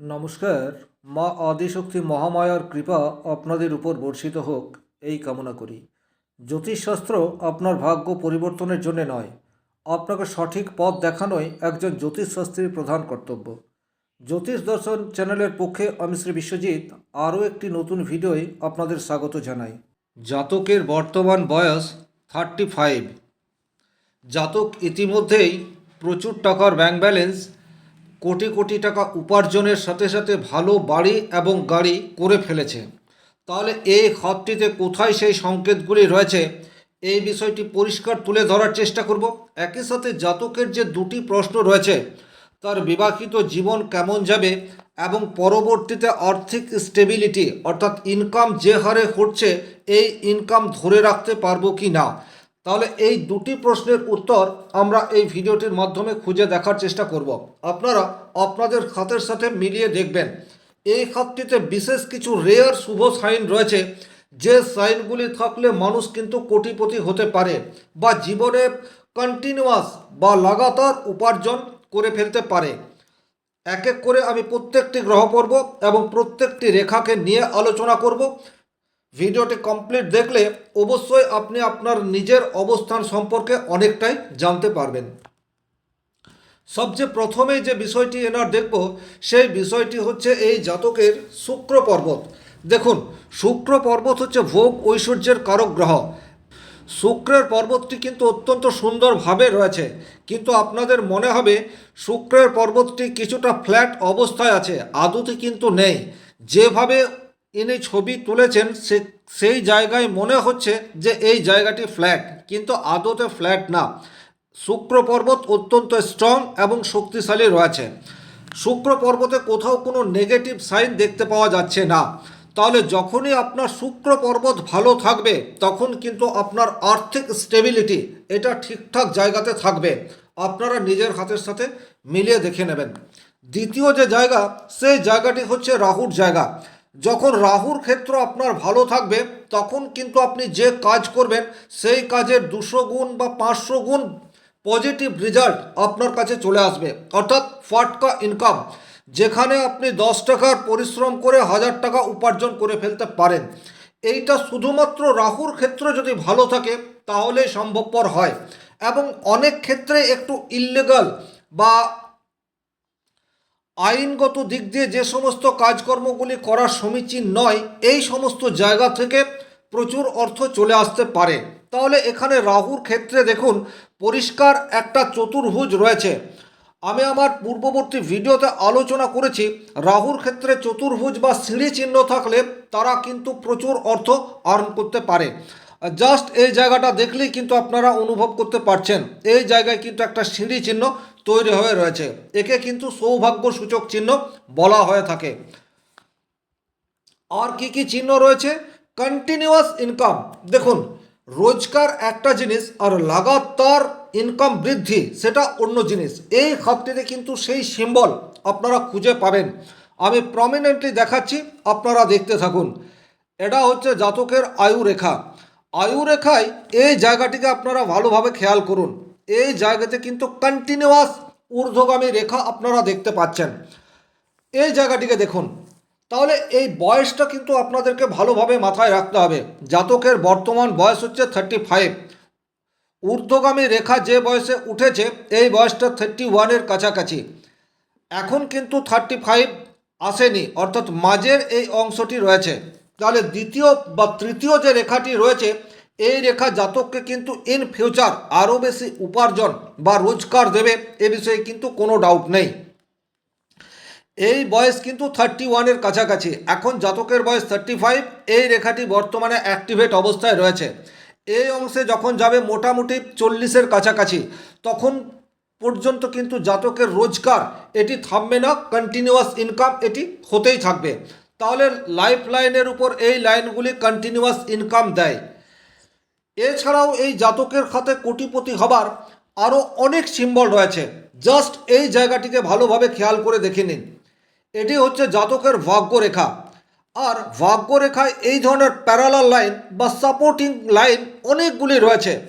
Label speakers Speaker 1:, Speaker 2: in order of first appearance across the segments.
Speaker 1: নমস্কার, মা আদিশক্তি মহামায়ার কৃপা আপনাদের উপর বর্ষিত হোক, এই কামনা করি। জ্যোতিষশাস্ত্র আপনার ভাগ্য পরিবর্তনের জন্য নয়, আপনাকে সঠিক পথ দেখানোই একজন জ্যোতিষশাস্ত্রীর প্রধান কর্তব্য। জ্যোতিষ দর্শন চ্যানেলের পক্ষে আমি শ্রী বিশ্বজিৎ, আরও একটি নতুন ভিডিওয় আপনাদের স্বাগত জানাই। জাতকের বর্তমান বয়স থার্টি ফাইভ জাতক ইতিমধ্যেই প্রচুর টাকার ব্যাংক ব্যালেন্স কোটি কোটি টাকা উপার্জনের সাথে সাথে ভালো বাড়ি এবং গাড়ি করে ফেলেছে। তাহলে এই খাতটিতে কোথায় সেই সংকেতগুলি রয়েছে? এই বিষয়টি পরিষ্কার তুলে ধরার চেষ্টা করব। একই সাথে জাতকের যে দুটি প্রশ্ন রয়েছে, তার বিবাহিত জীবন কেমন যাবে এবং পরবর্তীতে আর্থিক স্টেবিলিটি অর্থাৎ ইনকাম যে হারে ঘটছে, এই ইনকাম ধরে রাখতে পারব কি না তাহলে এই দুটি প্রশ্নের উত্তর আমরা এই ভিডিওটির মাধ্যমে খুঁজে দেখার চেষ্টা করব। আপনারা আপনাদের খাতের সাথে মিলিয়ে দেখবেন। এই খাতটিতে বিশেষ কিছু রেয়ার শুভ সাইন রয়েছে, যে সাইনগুলি থাকলে মানুষ কিন্তু কোটিপতি হতে পারে বা জীবনে কন্টিনিউয়াস বা লাগাতার উপার্জন করে ফেলতে পারে। এক এক করে আমি প্রত্যেকটি গ্রহ করব এবং প্রত্যেকটি রেখাকে নিয়ে আলোচনা করব। ভিডিওটি কমপ্লিট দেখলে অবশ্যই আপনি আপনার নিজের অবস্থান সম্পর্কে অনেকটাই জানতে পারবেন। সবচেয়ে প্রথমেই যে বিষয়টি এনার দেখব, সেই বিষয়টি হচ্ছে এই জাতকের শুক্র পর্বত। দেখুন, শুক্র পর্বত হচ্ছে ভোগ ঐশ্বর্যের কারক গ্রহ। শুক্রের পর্বতটি কিন্তু অত্যন্ত সুন্দরভাবে রয়েছে। কিন্তু আপনাদের মনে হবে, শুক্রের পর্বতটি কিছুটা ফ্ল্যাট অবস্থায় আছে, আদতে কিন্তু নেই। যেভাবে ইনি ছবি তুলেছেন, সে, সেই জায়গায় মনে হচ্ছে যে এই জায়গাটি ফ্ল্যাট, কিন্তু আদতে ফ্ল্যাট না। শুক্র পর্বত অত্যন্ত স্ট্রং এবং শক্তিশালী রয়েছে। শুক্র পর্বতে কোথাও কোনো নেগেটিভ সাইন দেখতে পাওয়া যাচ্ছে না। তাহলে যখনই আপনার শুক্র পর্বত ভালো থাকবে, তখন কিন্তু আপনার আর্থিক স্টেবিলিটি এটা ঠিকঠাক জায়গাতে থাকবে। আপনারা নিজের হাতের সাথে মিলিয়ে দেখে নেবেন। দ্বিতীয় যে জায়গা, সেই জায়গাটি হচ্ছে রাহুর জায়গা। যখন রাহুর ক্ষেত্র আপনার ভালো থাকবে, তখন কিন্তু আপনি যে কাজ করবেন, সেই কাজের দুশো গুণ বা পাঁচশো গুণ পজিটিভ রেজাল্ট আপনার কাছে চলে আসবে। অর্থাৎ ফাটকা ইনকাম যেখানে আপনি দশ টাকার পরিশ্রম করে হাজার টাকা উপার্জন করে ফেলতে পারেন। এইটা শুধুমাত্র রাহুর ক্ষেত্র যদি ভালো থাকে তাহলে সম্ভবপর হয়। এবং অনেক ক্ষেত্রে একটু ইললিগাল বা আইনগত দিক দিয়ে যে সমস্ত কাজকর্মগুলি করা সমীচীন নয়, এই সমস্ত জায়গা থেকে প্রচুর অর্থ চলে আসতে পারে। তাহলে এখানে রাহুর ক্ষেত্রে দেখুন, পরিষ্কার একটা চতুর্ভুজ রয়েছে। আমি আমার পূর্ববর্তী ভিডিওতে আলোচনা করেছি, রাহুর ক্ষেত্রে চতুর্ভুজ বা সিঁড়ি চিহ্ন থাকলে তারা কিন্তু প্রচুর অর্থ আর্ন করতে পারে। জাস্ট এই জায়গাটা দেখলেই কিন্তু আপনারা অনুভব করতে পারছেন। এই জায়গায় কিন্তু একটা সিঁড়ি চিহ্ন তৈরি হয়ে রয়েছে। একে কিন্তু সৌভাগ্য সূচক চিহ্ন বলা হয়ে থাকে। আর কি কি চিহ্ন রয়েছে? কন্টিনিউয়াস ইনকাম দেখুন, রোজকার একটা জিনিস আর লাগাতার ইনকাম বৃদ্ধি, সেটা অন্য জিনিস। এই খাতটিতে কিন্তু সেই সিম্বল আপনারা খুঁজে পাবেন। আমি প্রমিনেন্টলি দেখাচ্ছি, আপনারা দেখতে থাকুন। এটা হচ্ছে জাতকের আয়ু রেখা আয়ু রেখায় এই জায়গাটিকে আপনারা ভালোভাবে খেয়াল করুন। এই জায়গাতে কিন্তু কন্টিনিউয়াস ঊর্ধ্বগামী রেখা আপনারা দেখতে পাচ্ছেন। এই জায়গাটিকে দেখুন। তাহলে এই বয়সটা কিন্তু আপনাদেরকে ভালোভাবে মাথায় রাখতে হবে। জাতকের বর্তমান বয়স হচ্ছে থার্টি ফাইভ ঊর্ধ্বগামী রেখা যে বয়সে উঠেছে, এই বয়সটা থার্টি ওয়ানের কাছাকাছি। এখন কিন্তু থার্টি ফাইভ আসেনি, অর্থাৎ মাঝের এই অংশটি রয়েছে। তাহলে দ্বিতীয় বা তৃতীয় যে রেখাটি রয়েছে এই রেখা জাতককে কিন্তু ইন ফিউচার আরও বেশি উপার্জন বা রোজগার দেবে এ বিষয়ে কিন্তু কোনো ডাউট নেই। এই বয়স কিন্তু থার্টি ওয়ানের কাছাকাছি। এখন জাতকের বয়স থার্টি ফাইভ এই রেখাটি বর্তমানে অ্যাক্টিভেট অবস্থায় রয়েছে। এই অংশে যখন যাবে মোটামুটি চল্লিশের কাছাকাছি, তখন পর্যন্ত কিন্তু জাতকের রোজগার এটি থামবে না কন্টিনিউয়াস ইনকাম এটি হতেই থাকবে। তাহলে লাইফ লাইনের উপর এই লাইনগুলি কন্টিনিউয়াস ইনকাম দেয়। এছাড়াও এই জাতকের খাতে কোটিপতি হবার আরও অনেক সিম্বল রয়েছে। জাস্ট এই জায়গাটিকে ভালোভাবে খেয়াল করে দেখে নিন। এটি হচ্ছে জাতকের ভাগ্যরেখা। আর ভাগ্যরেখায় এই ধরনের প্যারালাল লাইন বা সাপোর্টিং লাইন অনেকগুলি রয়েছে।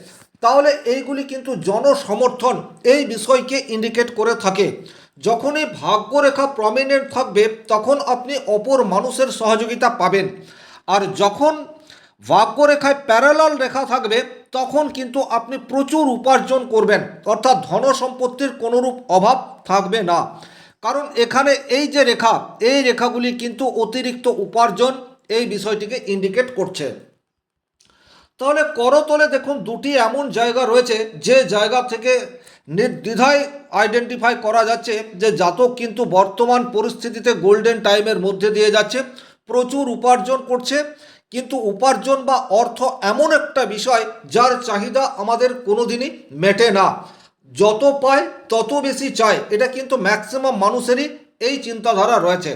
Speaker 1: তাহলে এইগুলি কিন্তু জনসমর্থন এই বিষয়কে ইন্ডিকেট করে থাকে। যখনই ভাগ্যরেখা প্রমিনেন্ট থাকবে, তখন আপনি অপর মানুষের সহযোগিতা পাবেন। আর যখন ভাগ্যরেখায় প্যারালাল রেখা থাকবে, তখন কিন্তু আপনি প্রচুর উপার্জন করবেন। অর্থাৎ ধন সম্পত্তির কোনোরূপ অভাব থাকবে না। কারণ এখানে এই যে রেখা, এই রেখাগুলি কিন্তু অতিরিক্ত উপার্জন এই বিষয়টিকে ইন্ডিকেট করছে। তাহলে করতলে দেখুন দুটি এমন জায়গা রয়েছে, যে জায়গা থেকে নির্দ্বিধায় আইডেন্টিফাই করা যাচ্ছে যে জাতক কিন্তু বর্তমান পরিস্থিতিতে গোল্ডেন টাইমের মধ্যে দিয়ে যাচ্ছে, প্রচুর উপার্জন করছে কিন্তু উপার্জন বা অর্থ এমন একটা বিষয় যার চাহিদা আমাদের কোনোদিনই মেটে না। যত পায় তত বেশি চায়। এটা কিন্তু ম্যাক্সিমাম মানুষেরই এই চিন্তাধারা রয়েছে।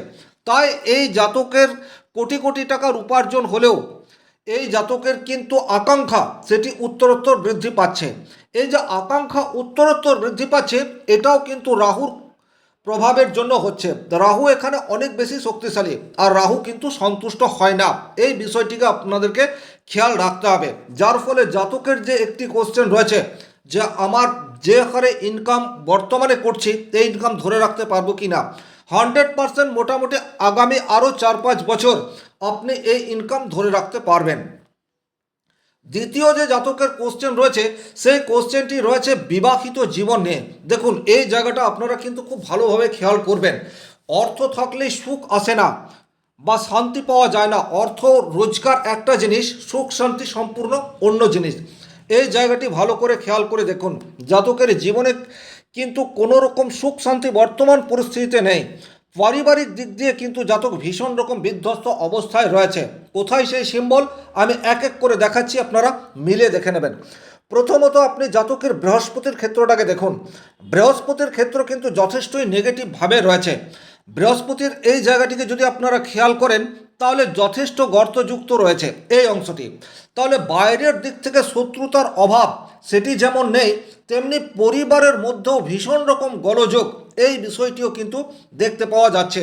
Speaker 1: তাই এই জাতকের কোটি কোটি টাকার উপার্জন হলেও এই জাতকের কিন্তু আকাঙ্ক্ষা সেটি উত্তরোত্তর বৃদ্ধি পাচ্ছে। এই যে আকাঙ্ক্ষা উত্তরোত্তর বৃদ্ধি পাচ্ছে, এটাও কিন্তু রাহুর প্রভাবের জন্য হচ্ছে। রাহু এখানে অনেক বেশি শক্তিশালী, আর রাহু কিন্তু সন্তুষ্ট হয় না। এই বিষয়টিকে আপনাদেরকে খেয়াল রাখতে হবে। যার ফলে জাতকের যে একটি কোশ্চেন রয়েছে যে, আমার যে হারে ইনকাম বর্তমানে করছি, এই ইনকাম ধরে রাখতে পারব কি না হান্ড্রেড পারসেন্ট মোটামুটি আগামী আরও চার পাঁচ বছর আপনি এই ইনকাম ধরে রাখতে পারবেন। দ্বিতীয় যে জাতকের কোশ্চেন রয়েছে, সেই কোশ্চেনটি রয়েছে বিবাহিত জীবন নিয়ে। দেখুন, এই জায়গাটা আপনারা কিন্তু খুব ভালোভাবে খেয়াল করবেন। অর্থ থাকলেই সুখ আসে না বা শান্তি পাওয়া যায় না। অর্থ, রোজগার একটা জিনিস, সুখ, শান্তি সম্পূর্ণ অন্য জিনিস। এই জায়গাটি ভালো করে খেয়াল করে দেখুন। জাতকের জীবনে কিন্তু কোনো রকম সুখ, শান্তি বর্তমান পরিস্থিতিতে নেই। পারিবারিক দিক দিয়ে কিন্তু জাতক ভীষণ রকম বিধ্বস্ত অবস্থায় রয়েছে। কোথায় সেই সিম্বল আমি এক এক করে দেখাচ্ছি, আপনারা মিলে দেখে নেবেন। প্রথমত আপনি জাতকের বৃহস্পতির ক্ষেত্রটাকে দেখুন। বৃহস্পতির ক্ষেত্র কিন্তু যথেষ্টই নেগেটিভভাবে রয়েছে। বৃহস্পতির এই জায়গাটিকে যদি আপনারা খেয়াল করেন, তাহলে যথেষ্ট গর্তযুক্ত রয়েছে এই অংশটি। তাহলে বাইরের দিক থেকে শত্রুতার অভাব, সেটি যেমন নেই, তেমনি পরিবারের মধ্যেও ভীষণ রকম গোলযোগ এই বিষয়টিও কিন্তু দেখতে পাওয়া যাচ্ছে।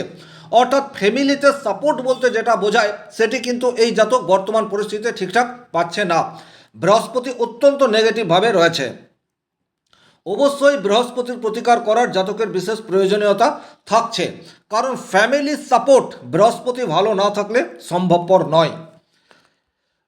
Speaker 1: অর্থাৎ ফ্যামিলিতে সাপোর্ট বলতে যেটা বোঝায়, সেটি কিন্তু এই জাতক বর্তমান পরিস্থিতিতে ঠিকঠাক পাচ্ছে না। বৃহস্পতি অত্যন্ত নেগেটিভভাবে রয়েছে। অবশ্যই বৃহস্পতির প্রতিকার করার জাতকের বিশেষ প্রয়োজনীয়তা থাকছে। কারণ ফ্যামিলি সাপোর্ট বৃহস্পতি ভালো না থাকলে সম্ভবপর নয়।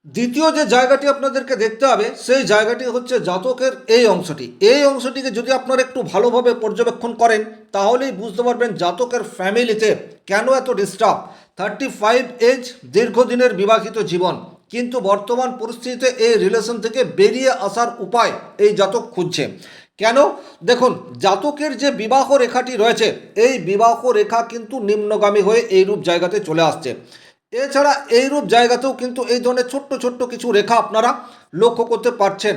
Speaker 1: দ্বিতীয় যে জায়গাটি আপনাদেরকে দেখতে হবে, সেই জায়গাটি হচ্ছে জাতকের এই অংশটি। এই অংশটিকে যদি আপনারা একটু ভালোভাবে পর্যবেক্ষণ করেন, তাহলেই বুঝতে পারবেন জাতকের ফ্যামিলিতে কেন এত ডিস্টার্ব থার্টি ফাইভ এজ দীর্ঘদিনের বিবাহিত জীবন, কিন্তু বর্তমান পরিস্থিতিতে এই রিলেশন থেকে বেরিয়ে আসার উপায় এই জাতক খুঁজছে। কেন? দেখুন, জাতকের যে বিবাহ রেখাটি রয়েছে, এই বিবাহ রেখা কিন্তু নিম্নগামী হয়ে এইরূপ জায়গাতে চলে আসছে। এছাড়া এইরূপ জায়গাতেও কিন্তু এই ধরনের ছোট্ট ছোট্ট কিছু রেখা আপনারা লক্ষ্য করতে পারছেন।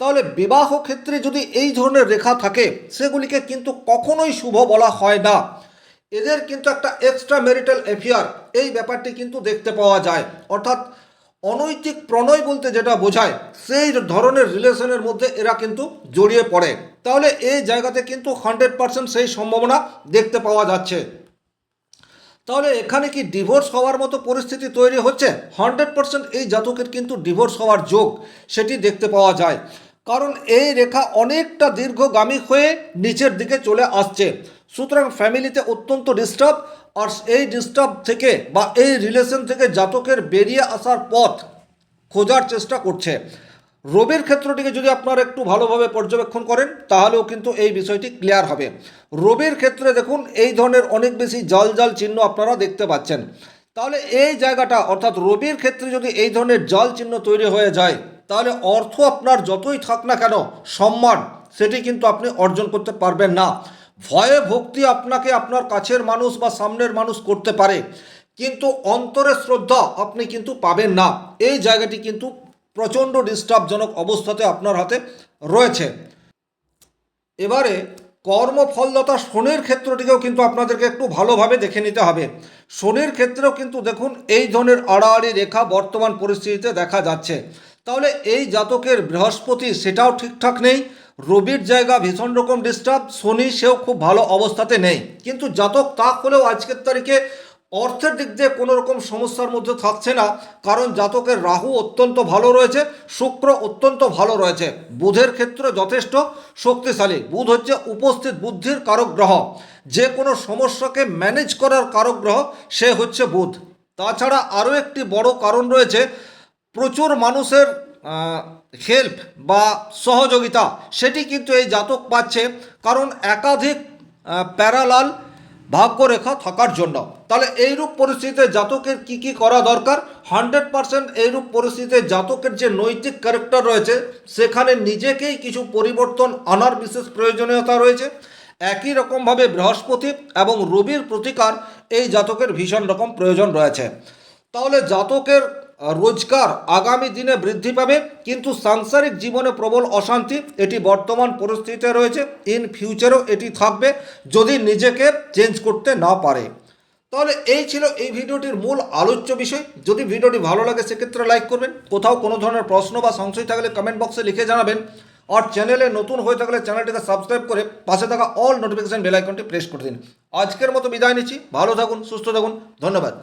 Speaker 1: তাহলে বিবাহ ক্ষেত্রে যদি এই ধরনের রেখা থাকে, সেগুলিকে কিন্তু কখনোই শুভ বলা হয় না। এদের কিন্তু একটা এক্সট্রা ম্যারিটাল অ্যাফেয়ার এই ব্যাপারটি কিন্তু দেখতে পাওয়া যায়। অর্থাৎ অনৈতিক প্রণয় বলতে যেটা বোঝায়, সেই ধরনের রিলেশনের মধ্যে এরা কিন্তু জড়িয়ে পড়ে। তাহলে এই জায়গাতে কিন্তু হান্ড্রেড পার্সেন্ট সেই সম্ভাবনা দেখতে পাওয়া যাচ্ছে। তাহলে এখানে কি ডিভোর্স হওয়ার মতো পরিস্থিতি তৈরি হচ্ছে? হান্ড্রেড পার্সেন্ট এই জাতকের কিন্তু ডিভোর্স হওয়ার যোগ সেটি দেখতে পাওয়া যায়। কারণ এই রেখা অনেকটা দীর্ঘগামী হয়ে নিচের দিকে চলে আসছে। সুতরাং ফ্যামিলিতে অত্যন্ত ডিস্টার্ব আর এই ডিস্টার্ব থেকে বা এই রিলেশন থেকে জাতকের বেরিয়ে আসার পথ খোঁজার চেষ্টা করছে। রবির ক্ষেত্রটিকে যদি আপনারা একটু ভালোভাবে পর্যবেক্ষণ করেন, তাহলেও কিন্তু এই বিষয়টি ক্লিয়ার হবে। রবির ক্ষেত্রে দেখুন, এই ধরনের অনেক বেশি জল জল চিহ্ন আপনারা দেখতে পাচ্ছেন। তাহলে এই জায়গাটা, অর্থাৎ রবির ক্ষেত্রে যদি এই ধরনের জল চিহ্ন তৈরি হয়ে যায়, তাহলে অর্থ আপনার যতই থাক না কেন, সম্মান, সেটি কিন্তু আপনি অর্জন করতে পারবেন না। ভয়ে ভক্তি আপনাকে আপনার কাছের মানুষ বা সামনের মানুষ করতে পারে, কিন্তু অন্তরে শ্রদ্ধা আপনি কিন্তু পাবেন না। এই জায়গাটি কিন্তু প্রচণ্ড ডিস্টার্বজনক অবস্থাতে আপনার হাতে রয়েছে। এবারে কর্মফলদাতা শনির ক্ষেত্রটিকেও কিন্তু আপনাদেরকে একটু ভালোভাবে দেখে নিতে হবে। শনির ক্ষেত্রেও কিন্তু দেখুন, এই ধরনের আড়াআড়ি রেখা বর্তমান পরিস্থিতিতে দেখা যাচ্ছে। তাহলে এই জাতকের বৃহস্পতি সেটাও ঠিকঠাক নেই, রবির জায়গা ভীষণ রকম ডিস্টার্ব শনি সেও খুব ভালো অবস্থাতে নেই। কিন্তু জাতক তা হলেও আজকের তারিখে অর্থের দিক দিয়ে কোনো রকম সমস্যার মধ্যে থাকছে না, কারণ জাতকের রাহু অত্যন্ত ভালো রয়েছে, শুক্র অত্যন্ত ভালো রয়েছে। বুধের ক্ষেত্রে যথেষ্ট শক্তিশালী। বুধ হচ্ছে উপস্থিত বুদ্ধির কারক গ্রহ যে কোনো সমস্যাকে ম্যানেজ করার কারক গ্রহ সে হচ্ছে বুধ। তাছাড়া আরও একটি বড় কারণ রয়েছে, প্রচুর মানুষের হেল্প বা সহযোগিতা, সেটি কিন্তু এই জাতক পাচ্ছে, কারণ একাধিক প্যারালাল ভাগ্যরেখা থাকার জন্য। তাহলে এইরূপ পরিস্থিতিতে জাতকের কি কি করা দরকার? হান্ড্রেড পার্সেন্ট এইরূপ পরিস্থিতিতে জাতকের যে নৈতিক ক্যারেক্টার রয়েছে, সেখানে নিজেকেই কিছু পরিবর্তন আনার বিশেষ প্রয়োজনীয়তা রয়েছে। একই রকমভাবে বৃহস্পতি এবং রবির প্রতিকার এই জাতকের ভীষণ রকম প্রয়োজন রয়েছে। তাহলে জাতকের রোজগার আগামী দিনে বৃদ্ধি পাবে, কিন্তু সাংসারিক জীবনে প্রবল অশান্তি, এটি বর্তমান পরিস্থিতিতে রয়েছে। ইন ফিউচারও এটি থাকবে যদি নিজেকে চেঞ্জ করতে না পারে। তাহলে এই ছিল এই ভিডিওটির মূল আলোচ্য বিষয়। যদি ভিডিওটি ভালো লাগে, সেক্ষেত্রে লাইক করবেন। কোথাও কোনো ধরনের প্রশ্ন বা সংশয় থাকলে কমেন্ট বক্সে লিখে জানাবেন। আর চ্যানেলে নতুন হয়ে থাকলে চ্যানেলটিকে সাবস্ক্রাইব করে পাশে থাকা অল নোটিফিকেশন বেল আইকনটি প্রেস করে দিন। আজকের মতো বিদায় নিচ্ছি। ভালো থাকুন, সুস্থ থাকুন। ধন্যবাদ।